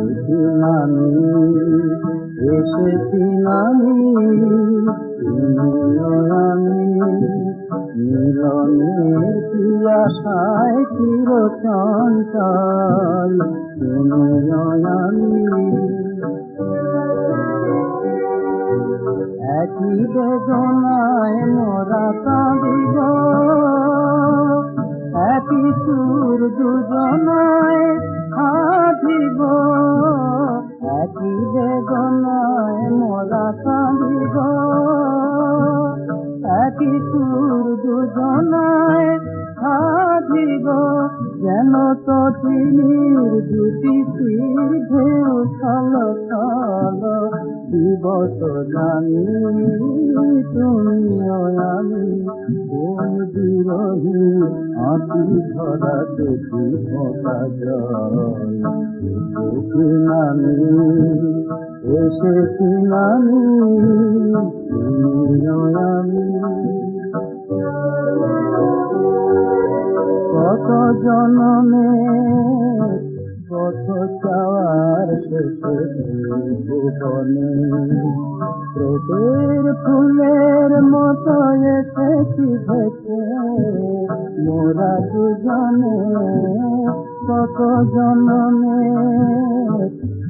এসেছি নামি এসেছি নামি নয়ানি মিলনের পিয়া খায় চির চঞ্চল নয়ানি একই বেদনায় মোরা কাঁদিব সুর দুজনায় হাঁটিব একই বেদনায় মোরা কাঁদিব একই সুর দুজনায় হাঁটিব যেন তো তিনির দুটি তীর ঢেউ ছল ছল। দিবস জানি তুমিও আমি কোন বিরোহী আঁটি ধরা দেখি ফোটা জল। নামি এসেছি নামি তুমিও আমি। কত জনমে কত চাওয়ার শেষে ভুবনে ফুলের মতো এসেছি ভেসে। মোরা দুজনে কত জনমে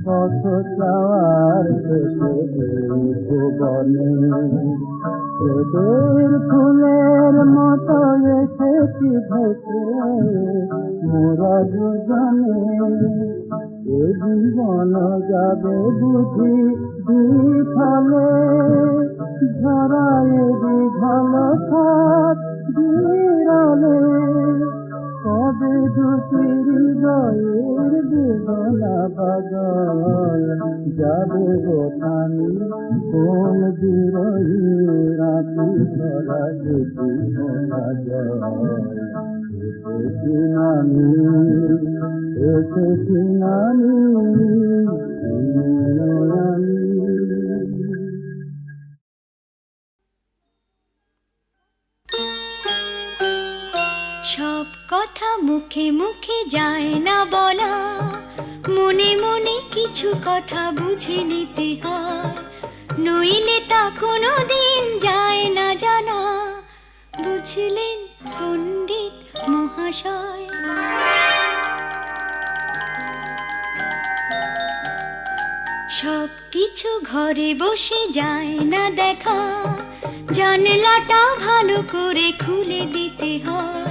কত চাওয়ার শেষে ভুবনে তোদের ফুলের মতো এসেছি ভেসে মোরা দুজনে এ জীবন যাবে বুঝি বিফলে। ঝরায়ে ভালো থাক হৃদয়ের বেদনা বাজায়, যাবে গোথানি কোন বিরহী রাতি ধরা যদি শোনা এসেছি নামি এসেছি নামি কথা মুখে মুখে যায় না বলা। মনে মনে কিছু কথা বুঝে নিতে হয়। নইলে তা কোনো দিন যায় না জানা। বুঝলেন পণ্ডিত মহাশয়। সব কিছু ঘরে বসে যায় না দেখা। জানলাটা ভালো করে খুলে দিতে হয়।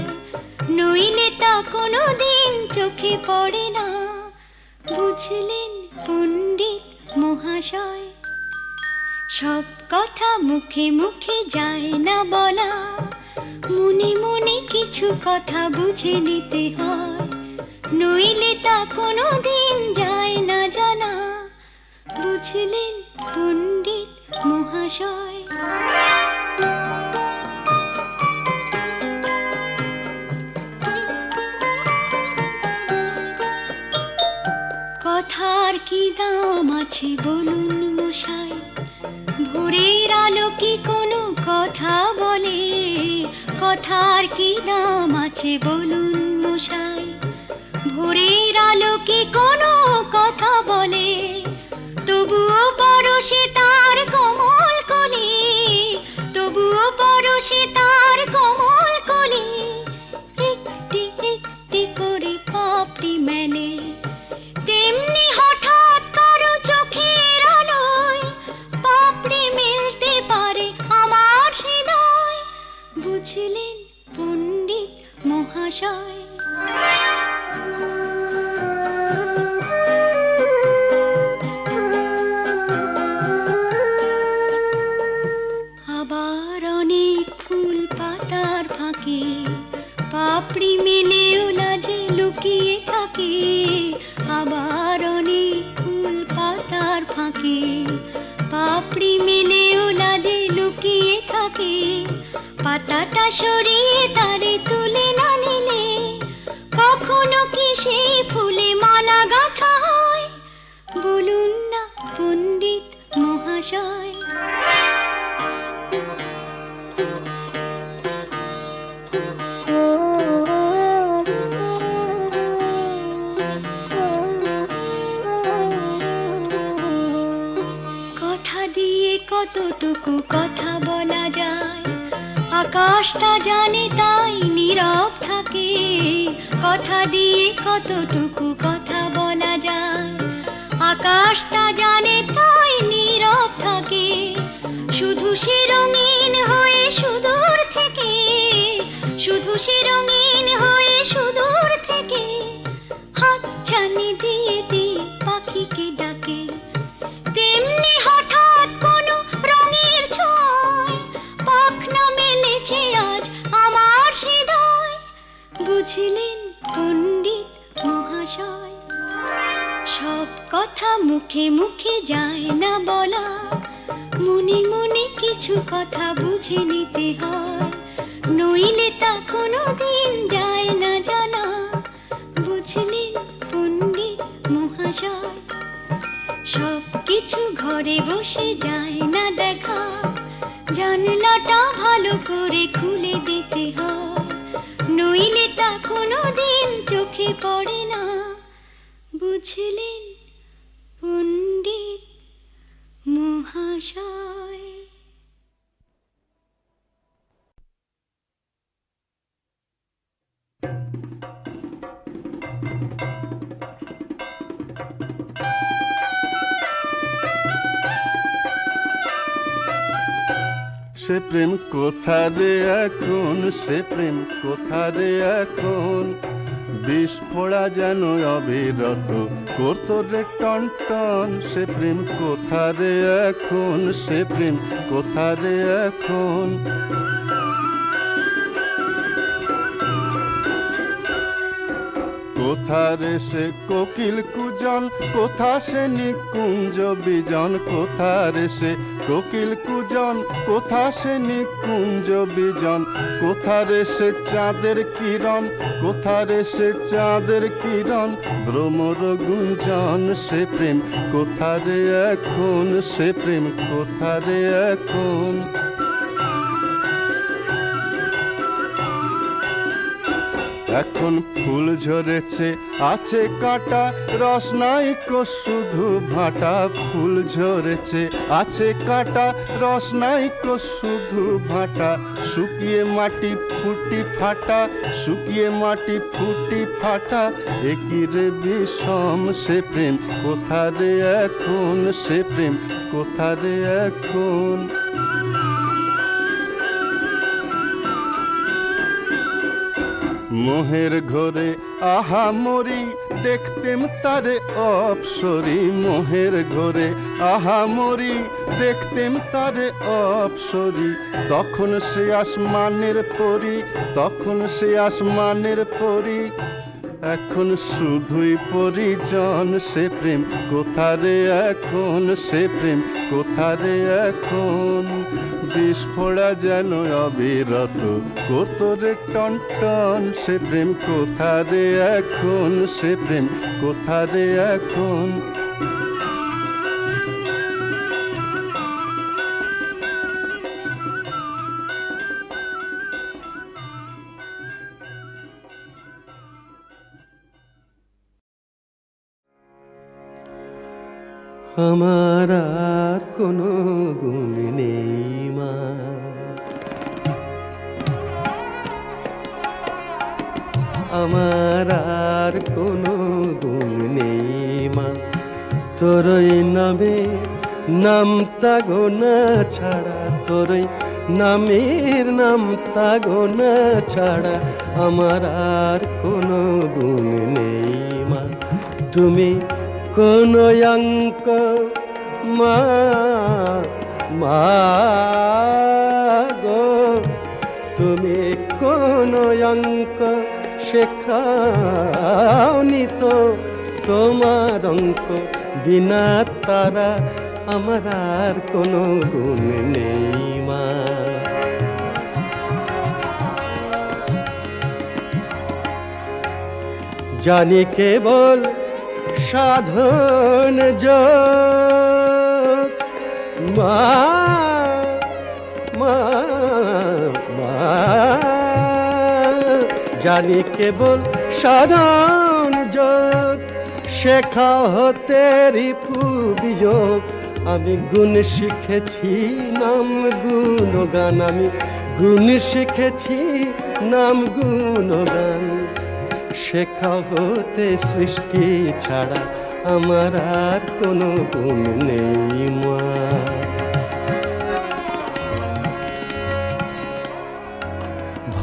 নইলে তা কোনো দিন চোখে পড়ে না। বুঝলেন পণ্ডিত মহাশয়, সব কথা মুখে মুখে যায় না বলা। মনে মনে কিছু কথা বুঝে নিতে হয়, নইলে তা কোনো দিন যায় না জানা। বুঝলেন পণ্ডিত মহাশয়। কথার কি দাম আছে বলুন মশাই? ভোরের আলো কি কোনো কথা বলে কথার কি দাম আছে বলুন মশাই? ভোরের আলো কি কোনো কথা বলে, তবুও পরশে তার কমল কলি, তবুও পরশে তার কমল আবার অনেক ফাঁকে, পাপড়ি মেলেও লাজে লুকিয়ে থাকে। আবার অনেক ফাঁকে, পাপড়ি মেলেও লাজে লুকিয়ে থাকে। পাতাটা সরিয়ে তার কতটুকু কথা বলা যায়? আকাশটা জানে তাই নীরব থাকে। কথা দিয়ে কতটুকু কথা বলা যায়? আকাশটা জানে তাই নীরব থাকে। শুধু সে রঙিন হয়ে সুদূর থেকে, শুধু সে রঙিন হয়ে সুদূর থেকে হাত ছানি দিয়ে দিয়ে পাখিকে ডাকে। তেমনি হঠাৎ কোনো রঙের ছয়, পাখনা মেলেছে আজ আমার হৃদয়। বুঝলেন পণ্ডিত মহাশয়, সব কথা মুখে মুখে যায় না বলা। মনে মনে কিছু কথা বুঝে নিতে হয়। নইলে তা কোনো দিন যায় না জানা। বুঝলেন পণ্ডিত মহাশয় সব কিছু ঘরে বসে যায় না দেখা। জানলাটা ভালো করে খুলে দিতে হয়। নইলে তা কোনো দিন চোখে পড়ে না। বুঝলেন সে প্রেম কোথা রে এখন? সে প্রেম কোথা রে এখন? বিস্ফোড়া যেন অবিরত। করতো রে টন টন, সে প্রেম কোথা রে এখন? সে প্রেম কোথা রে এখন? কোথা রে সে কোকিল কুজন? কোথা সে নিকুঞ্জ বিজন? কোথা রে সে কোকিল কুজন, কোথা সে নিকুঞ্জ বিজন? কোথা রে সে চাঁদের কিরণ? কোথা রে সে চাঁদের কিরণ? ভ্রমর গুঞ্জন সে প্রেম। কোথা রে এখন সে প্রেম? কোথা রে এখন? এখন ফুল ঝরেছে, আছে কাটা, রস নাই শুধু ভাটা ফুল ঝরেছে। আছে কাটা, রস নাই শুধু ভাটা। শুকিয়ে মাটি ফুটি ফাটা, শুকিয়ে মাটি ফুটি ফাটা। একই রে বিষম সে প্রেম? কোথা রে এখন সে প্রেম? কোথা রে এখন? মোহের ঘরে আহা মরি, দেখতেম তারে অপসরি। মোহের ঘরে আহা মরি, দেখতেম তারে অপসরি। তখন সে আসমানের পরি, তখন সে আসমানের পরি। এখন শুধুই পরিজন, সে প্রেম। কোথারে এখন সে প্রেম? কোথারে এখন? বিস্ফোড়া যেন অবিরত। করতো রে টন টন সে প্রেম, কোথারে এখন সে প্রেম, কোথারে এখন? আমার আর কোনো গুণ নেই, মা। তোরই নামে নাম তাগো না ছাড়া, তোরই নামের নাম তাগো না ছাড়া আমার আর কোনো গুণ নেই, মা। তুমি কোন অঙ্ক, মা মা গো। তুমি কোন অঙ্ক শেখাওনি তো তোমার অঙ্ক বিনা তারা, আমার আর কোনো গুণ নেই মা। জানি কেবল সাধন যোগ। মা মা মা। জানি কেবল সাধন যোগ, শেখা হতে রিপু বিয়োগ। আমি গুণ শিখেছি, নাম গুণ গান। আমি গুণ শিখেছি, নাম গুণ গান। শেখা হতে সৃষ্টি ছাড়া আমার আর কোনো গুণ নেই মা।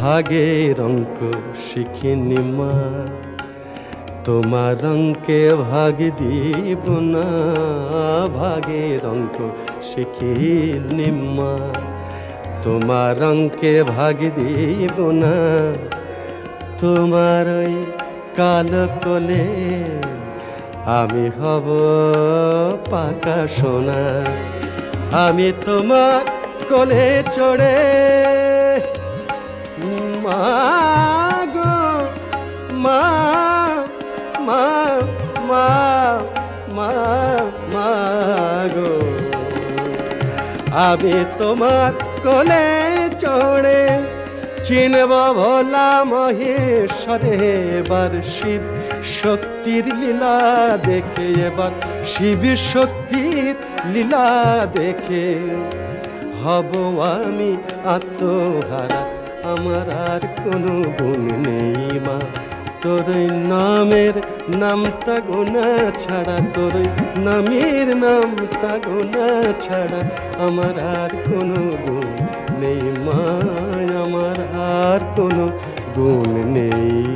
ভাগের অঙ্ক শিখিনি মা। তোমার অঙ্কে ভাগ দিব না, ভাগের অঙ্ক শিখিনি মা। তোমার অঙ্কে ভাগ দিব না, তোমার ওই কালো কোলে আমি হব পাকা সোনা। আমি তোমার কোলে চড়ে গো মা মা মা মা মা গো আমি তোমার কোলে চড়ে চিনব ভোলা মহেশ্বরে, এবার শিব শক্তির লীলা দেখে, এবার শিব শক্তির লীলা দেখে। হব আমি আত্মহারা আমার আর কোনো গুণ নেই, মা। তোর নামের নামটা গোনা ছাড়া তোর নামের নামটা গোনা ছাড়া আমার আর কোনো গুণ নেই, মা। আমার আর কোনো গুণ নেই।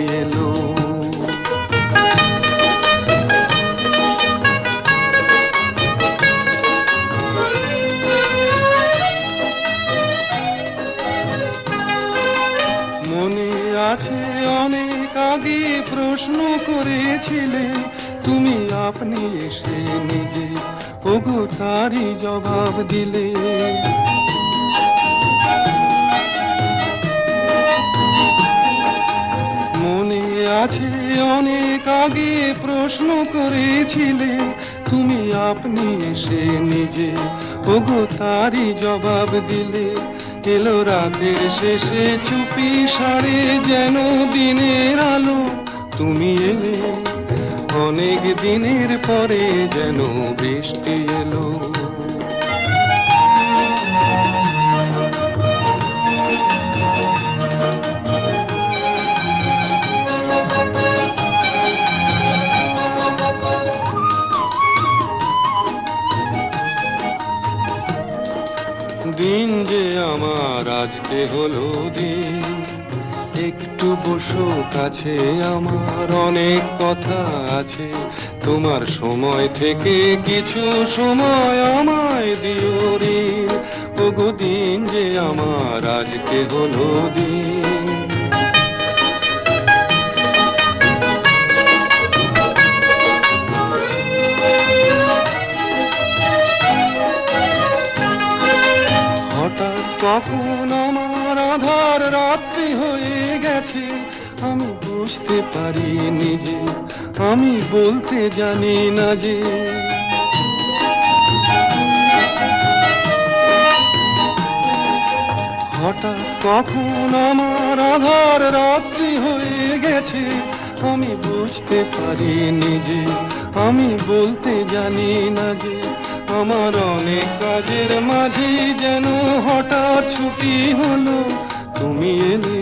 করেছিলে তুমি আপনি এসে নিজে ওগো তারই জবাব দিলে। মনে আছে অনেক আগে প্রশ্ন করেছিলে, তুমি আপনি এসে নিজে ওগো তারই জবাব দিলে। এলো রাতের শেষে চুপি সারে যেন দিনের আলো, তুমি এলে। অনেক দিনের পরে যেন বৃষ্টি এলো। দিন যে আমার আজকে হলো দিন। একটু বসো, কাছে আমার অনেক কথা আছে। তোমার সময় থেকে কিছু সময় আমায় দিও রে। ওগো দিন যে আমার আজকে হলো দিন। বুঝতে পারি নিজে আমি বলতে জানি না যে। হঠাৎ কখন আমার আধার রাত্রি হয়ে গেছে, আমি বুঝতে পারি নিজে আমি বলতে জানি না যে, আমার অনেক কাজের মাঝে যেন হঠাৎ ছুটি হলো। তুমি এলে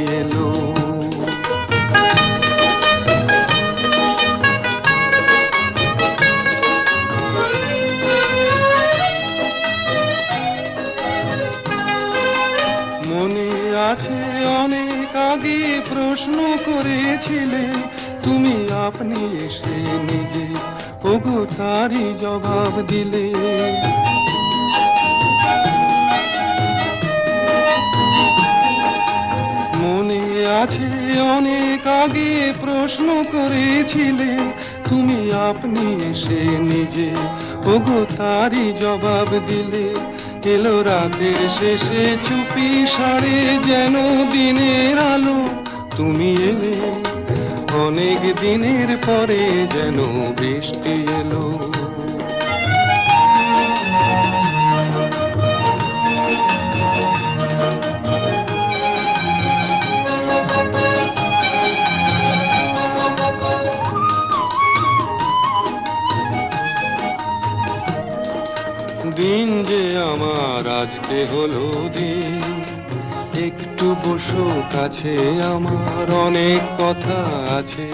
অনেক আগে প্রশ্ন করেছিলে, তুমি আপনি এসে নিজে ওগো তারই জবাব দিলে। মনে আছে অনেক আগে প্রশ্ন করেছিলে, তুমি আপনি এসে নিজে ওগো তারই জবাব দিলে। এলো রাতের শেষে চুপি সারে যেন দিনের আলো। তুমি এলে, অনেক দিনের পরে যেন বৃষ্টি এলো। আজকে হলো দিন। একটু বসো, কাছে আমার অনেক কথা আছে।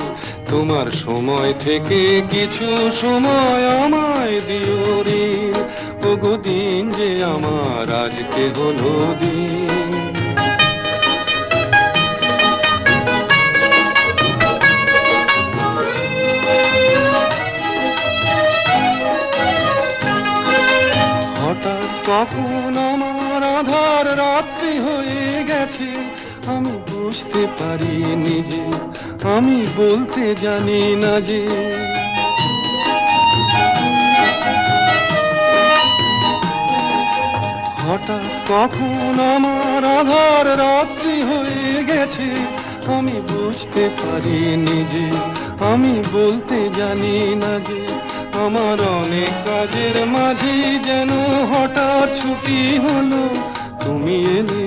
তোমার সময় থেকে কিছু সময় আমায় দিও ঋণ ওগো দিন যে আমার আজকে হলো দিন। হঠাৎ কখন আমি বুঝতে পারি নিজে আমি বলতে জানি না যে। হঠাৎ কখন আমার আধার রাত্রি হয়ে গেছে, আমি বুঝতে পারি নিজে আমি বলতে জানি না যে, আমার অনেক কাজের মাঝে যেন হঠাৎ ছুটি হলো। তুমি এলে